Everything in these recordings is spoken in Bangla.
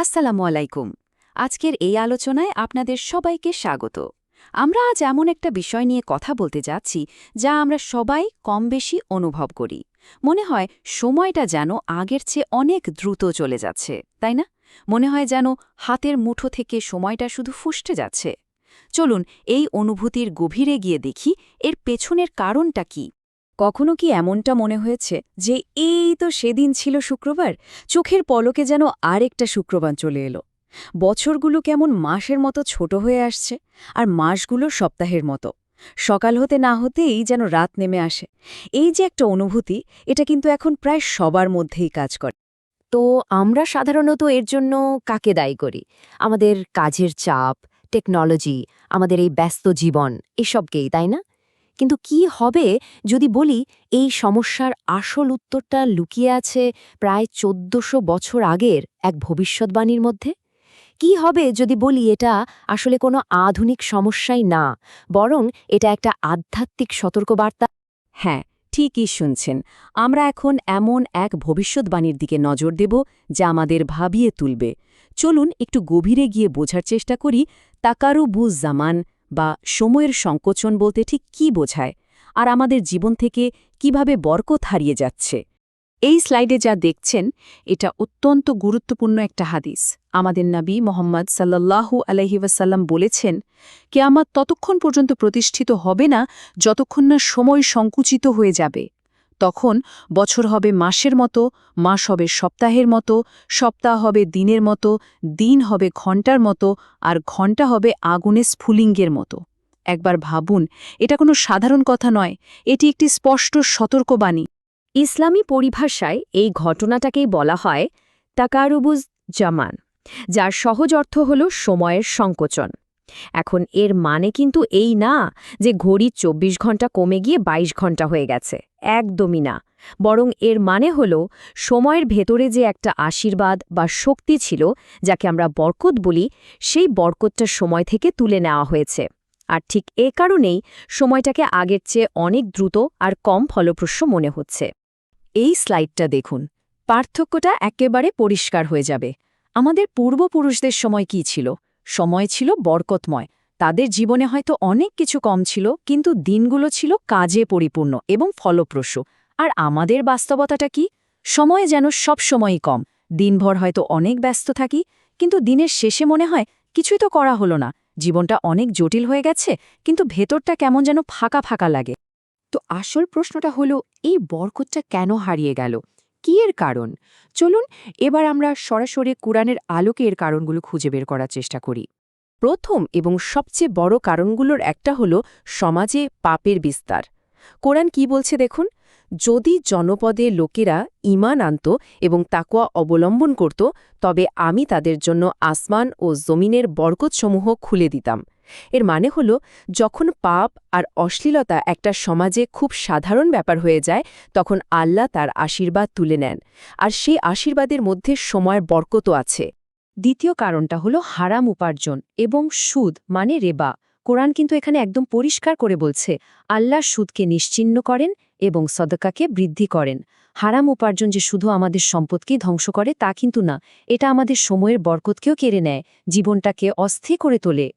আসসালামু আলাইকুম। আজকের এই আলোচনায় আপনাদের সবাইকে স্বাগত। আমরা আজ এমন একটা বিষয় নিয়ে কথা বলতে যাচ্ছি, যা আমরা সবাই কম বেশি অনুভব করি। মনে হয় সময়টা যেন আগের চেয়ে অনেক দ্রুত চলে যাচ্ছে, তাই না? মনে হয় যেন হাতের মুঠো থেকে সময়টা শুধু ফুসতে যাচ্ছে। চলুন এই অনুভূতির গভীরে গিয়ে দেখি এর পেছনের কারণটা কি। কখনো কি এমনটা মনে হয়েছে যে এই তো সেদিন ছিল শুক্রবার? চোখের পলকে যেন আরেকটা শুক্রবার চলে এলো। বছরগুলো কেমন মাসের মতো ছোট হয়ে আসছে আর মাসগুলো সপ্তাহের মতো। সকাল হতে না হতেই যেন রাত নেমে আসে। এই যে একটা অনুভূতি, এটা কিন্তু এখন প্রায় সবার মধ্যেই কাজ করে। তো আমরা সাধারণত এর জন্য কাকে দায়ী করি? আমাদের কাজের চাপ, টেকনোলজি, আমাদের এই ব্যস্ত জীবন, এসবকেই, তাই না? কিন্তু কি হবে যদি বলি, এই সমস্যার আসল উত্তরটা লুকিয়ে আছে প্রায় চোদ্দশো বছর আগের এক ভবিষ্যৎবাণীর মধ্যে? কি হবে যদি বলি, এটা আসলে কোনো আধুনিক সমস্যাই না, বরং এটা একটা আধ্যাত্মিক সতর্কবার্তা। হ্যাঁ ঠিকই শুনছেন। আমরা এখন এমন এক ভবিষ্যৎবাণীর দিকে নজর দেব যা আমাদের ভাবিয়ে তুলবে। চলুন একটু গভীরে গিয়ে বোঝার চেষ্টা করি তাকারু বুজ জামান বা সময়ের সংকোচন বলতে ঠিক কি বোঝায় আর আমাদের জীবন থেকে কীভাবে বরকত হারিয়ে যাচ্ছে। এই স্লাইডে যা দেখছেন, এটা অত্যন্ত গুরুত্বপূর্ণ একটা হাদিস। আমাদের নাবী মোহাম্মদ সাল্লাহু আলহিবাসাল্লাম বলেছেন কে আমার ততক্ষণ পর্যন্ত প্রতিষ্ঠিত হবে না, যতক্ষণ না সময় সংকুচিত হয়ে যাবে। তখন বছর হবে মাসের মতো, মাস হবে সপ্তাহের মতো, সপ্তাহ হবে দিনের মতো, দিন হবে ঘণ্টার মতো, আর ঘণ্টা হবে আগুনে স্ফুলিঙ্গের মতো। একবার ভাবুন, এটা কোনো সাধারণ কথা নয়, এটি একটি স্পষ্ট সতর্কবাণী। ইসলামী পরিভাষায় এই ঘটনাটাকেই বলা হয় তাকারুবুজ জামান, যার সহজ অর্থ হল সময়ের সংকোচন। এখন এর মানে কিন্তু এই না যে ঘড়ি ২৪ ঘণ্টা কমে গিয়ে ২২ ঘণ্টা হয়ে গেছে। একদমই না। বরং এর মানে হল সময়ের ভেতরে যে একটা আশীর্বাদ বা শক্তি ছিল, যাকে আমরা বরকত বলি, সেই বরকতটা সময় থেকে তুলে নেওয়া হয়েছে। আর ঠিক এ কারণেই সময়টাকে আগের চেয়ে অনেক দ্রুত আর কম ফলপ্রসূ মনে হচ্ছে। এই স্লাইডটা দেখুন। পার্থক্যটা একেবারে পরিষ্কার হয়ে যাবে। আমাদের পূর্বপুরুষদের সময় কি ছিল? সময় ছিল বরকতময়। তাদের জীবনে হয়তো অনেক কিছু কম ছিল, কিন্তু দিনগুলো ছিল কাজে পরিপূর্ণ এবং ফলপ্রসূ। আর আমাদের বাস্তবতাটা কি? সময় যেন সব সময়ই কম। দিনভর হয়তো অনেক ব্যস্ত থাকি, কিন্তু দিনের শেষে মনে হয় কিছুই তো করা হলো না। জীবনটা অনেক জটিল হয়ে গেছে, কিন্তু ভেতরটা কেমন যেন ফাঁকা ফাঁকা লাগে। তো আসল প্রশ্নটা হলো, এই বরকতটা কেন হারিয়ে গেল? কি এর কারণ? চলুন, এবার আমরা সরাসরি কোরআনের আলোকে এর কারণগুলো খুঁজে বের করার চেষ্টা করি। প্রথম এবং সবচেয়ে বড় কারণগুলোর একটা হল সমাজে পাপের বিস্তার। কোরআন কি বলছে দেখুন? যদি জনপদে লোকেরা ইমান আনত এবং তাকুয়া অবলম্বন করত, তবে আমি তাদের জন্য আসমান ও জমিনের বরকতসমূহ খুলে দিতাম। এর মানে হল, যখন পাপ আর অশ্লীলতা একটা সমাজে খুব সাধারণ ব্যাপার হয়ে যায়, তখন আল্লাহ তার আশীর্বাদ তুলে নেন, আর সেই আশীর্বাদের মধ্যে সময়ের বরকতও আছে। দ্বিতীয় কারণটা হল হারাম উপার্জন এবং সুদ মানে রেবা। কোরআন কিন্তু এখানে একদম পরিষ্কার করে বলছে, আল্লাহ সুদকে নিশ্চিন্ন করেন এবং সদকাকে বৃদ্ধি করেন। হারাম উপার্জন যে শুধু আমাদের সম্পদকেই ধ্বংস করে তা কিন্তু না, এটা আমাদের সময়ের বরকতকেও কেড়ে নেয়, জীবনটাকে অস্থির করে তোলে।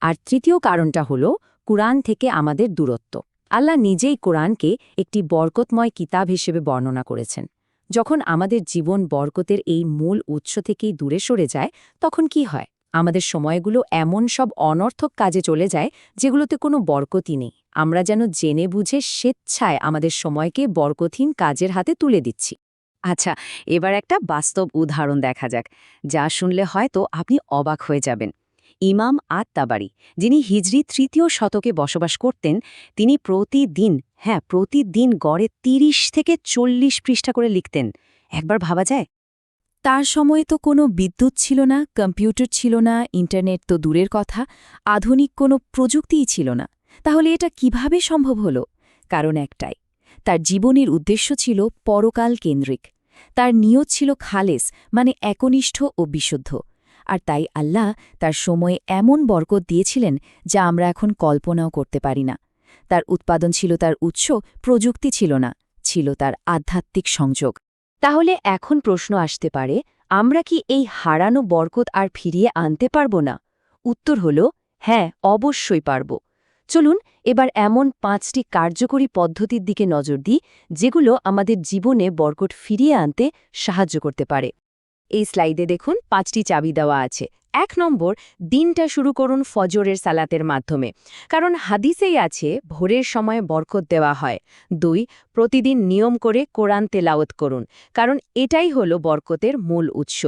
আর তৃতীয় কারণটা হল, কুরআন থেকে আমাদের দূরত্ব। আল্লাহ নিজেই কোরআনকে একটি বরকতময় কিতাব হিসেবে বর্ণনা করেছেন। যখন আমাদের জীবন বরকতের এই মূল উৎস থেকেই দূরে সরে যায়, তখন কি হয়? আমাদের সময়গুলো এমন সব অনর্থক কাজে চলে যায়, যেগুলোতে কোনো বরকতই নেই। আমরা যেন জেনে বুঝে স্বেচ্ছায় আমাদের সময়কে বরকথিন কাজের হাতে তুলে দিচ্ছি। আচ্ছা এবার একটা বাস্তব উদাহরণ দেখা যাক, যা শুনলে হয়তো আপনি অবাক হয়ে যাবেন। ইমাম আত যিনি হিজরি তৃতীয় শতকে বসবাস করতেন, তিনি প্রতিদিন হ্যাঁ প্রতিদিন গড়ে ৩০ থেকে চল্লিশ পৃষ্ঠা করে লিখতেন। একবার ভাবা যায়? তার সময়ে তো কোনো বিদ্যুৎ ছিল না, কম্পিউটার ছিল না, ইন্টারনেট তো দূরের কথা, আধুনিক কোনো প্রযুক্তিই ছিল না। তাহলে এটা কীভাবে সম্ভব হল? কারণ একটাই, তার জীবনের উদ্দেশ্য ছিল পরকাল কেন্দ্রিক। তার নিয়ত ছিল খালেস মানে একনিষ্ঠ ও বিশুদ্ধ। আর তাই আল্লাহ তার সময়ে এমন বরকত দিয়েছিলেন যা আমরা এখন কল্পনাও করতে পারি না। তার উৎপাদন ছিল তার উৎস, প্রযুক্তি ছিল না, ছিল তার আধ্যাত্মিক সংযোগ। তাহলে এখন প্রশ্ন আসতে পারে, আমরা কি এই হারানো বরকত আর ফিরিয়ে আনতে পারব না? উত্তর হল হ্যাঁ অবশ্যই পারব। চলুন এবার এমন পাঁচটি কার্যকরী পদ্ধতির দিকে নজর দিই, যেগুলো আমাদের জীবনে বরকট ফিরিয়ে আনতে সাহায্য করতে পারে। এই স্লাইডে দেখুন পাঁচটি চাবি দেওয়া আছে। এক নম্বর, দিনটা শুরু করুন ফজরের সালাতের মাধ্যমে। কারণ হাদিসেই আছে, ভোরের সময় বরকত দেওয়া হয়। দুই, প্রতিদিন নিয়ম করে কোরআন তেলাওত করুন। কারণ এটাই হলো বরকতের মূল উৎস।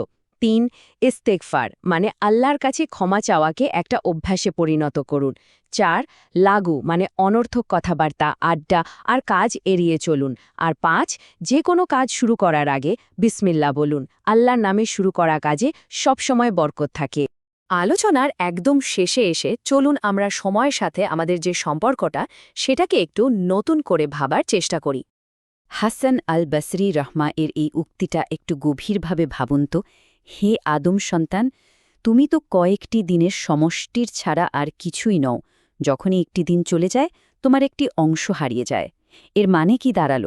তিন ইস্তেকফার মানে আল্লাহর কাছে ক্ষমা চাওয়াকে একটা অভ্যাসে পরিণত করুন। চার, লাগু মানে অনর্থক কথাবার্তা, আড্ডা আর কাজ এড়িয়ে চলুন। আর পাঁচ, যে কোনো কাজ শুরু করার আগে বিসমিল্লা বলুন। আল্লাহর নামে শুরু করা কাজে সবসময় বরকত থাকে। আলোচনার একদম শেষে এসে চলুন আমরা সময়ের সাথে আমাদের যে সম্পর্কটা, সেটাকে একটু নতুন করে ভাবার চেষ্টা করি। হাসান আল বসরি রহমা এর এই উক্তিটা একটু গভীরভাবে ভাবুন তো। হে আদম সন্তান, তুমি তো কয়েকটি দিনের সমষ্টির ছাড়া আর কিছুই নও। যখনই একটি দিন চলে যায়, তোমার একটি অংশ হারিয়ে যায়। এর মানে কি দাঁড়াল?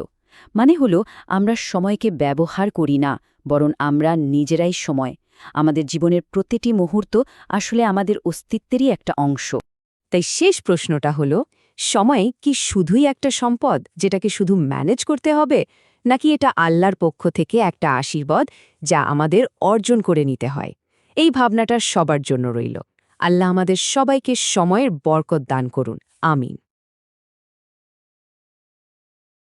মানে হলো, আমরা সময়কে ব্যবহার করি না, বরং আমরা নিজেরাই সময়। আমাদের জীবনের প্রতিটি মুহূর্ত আসলে আমাদের অস্তিত্বেরই একটা অংশ। তাই শেষ প্রশ্নটা হলো সময় কি শুধুই একটা সম্পদ যেটাকে শুধু ম্যানেজ করতে হবে, নাকি এটা আল্লাহর পক্ষ থেকে একটা আশীর্বাদ যা আমাদের অর্জন করে নিতে হয়? এই ভাবনাটা সবার জন্য রইল। আল্লাহ আমাদের সবাইকে সময়ের বরকত দান করুন। আমিন।